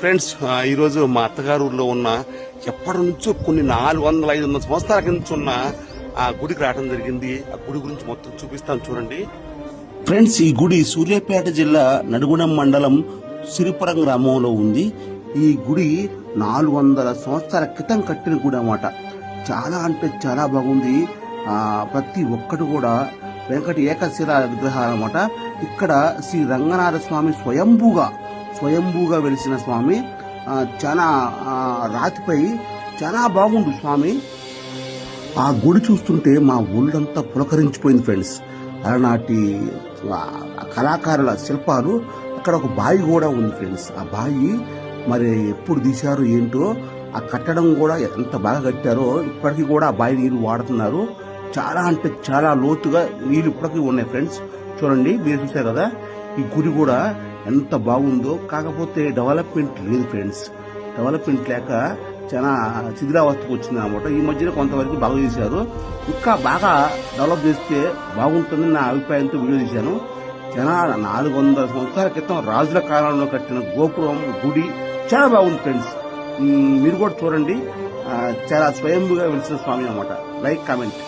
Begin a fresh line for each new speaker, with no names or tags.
Friends ఈరోజు మా అత్తగారు ఊర్లో ఉన్న ఎప్పటి నుంచో కొన్ని నాలుగు వందల ఐదు వందల సంవత్సరాల కింద నుంచి ఉన్న ఆ గుడికి రావడం జరిగింది. ఆ గుడి గురించి మొత్తం చూపిస్తాను చూడండి. ఫ్రెండ్స్ ఈ గుడి సూర్యాపేట జిల్లా నడుగుణం మండలం సిరిపురం గ్రామంలో ఉంది. ఈ గుడి నాలుగు వందల సంవత్సరాల క్రితం కట్టిన గుడి అన్నమాట. చాలా అంటే చాలా బాగుంది. ప్రతి ఒక్కటి కూడా వెంకట ఏకశిల విగ్రహాలు అన్నమాట. ఇక్కడ శ్రీ రంగనాథ స్వామి స్వయంభూగా స్వయంభూగా వెలిసిన స్వామి చాలా రాతిపై చాలా బాగుండు స్వామి. ఆ గుడి చూస్తుంటే మా ఒళ్ళంతా పులకరించిపోయింది ఫ్రెండ్స్. అలనాటి కళాకారుల శిల్పాలు అక్కడ ఒక బావి కూడా ఉంది ఫ్రెండ్స్. ఆ బావి మరి ఎప్పుడు తీశారు ఏంటో ఆ కట్టడం కూడా ఎంత బాగా కట్టారో ఇప్పటికీ కూడా ఆ బావి నీరు వాడుతున్నారు. చాలా అంటే చాలా లోతుగా నీళ్ళు ఇప్పటికీ ఉన్నాయి ఫ్రెండ్స్. చూడండి మీరు చూసారు కదా ఈ గుడి కూడా ఎంత బాగుందో. కాకపోతే డెవలప్మెంట్ లేదు ఫ్రెండ్స్. డెవలప్మెంట్ లేక చాలా శిథిరావస్థకు వచ్చింది అనమాట ఈ మధ్యన కొంతవరకు బాగా చేశారు. ఇంకా బాగా డెవలప్ చేస్తే బాగుంటుందని నా అభిప్రాయంతో వీడియో తీశాను. చాలా నాలుగు వందల సంవత్సరాల క్రితం రాజుల కాలంలో కట్టిన గోపురం గుడి చాలా బాగుంది ఫ్రెండ్స్. మీరు కూడా చూడండి. చాలా స్వయంగా వెలిసిన స్వామి అన్నమాట. Like comment.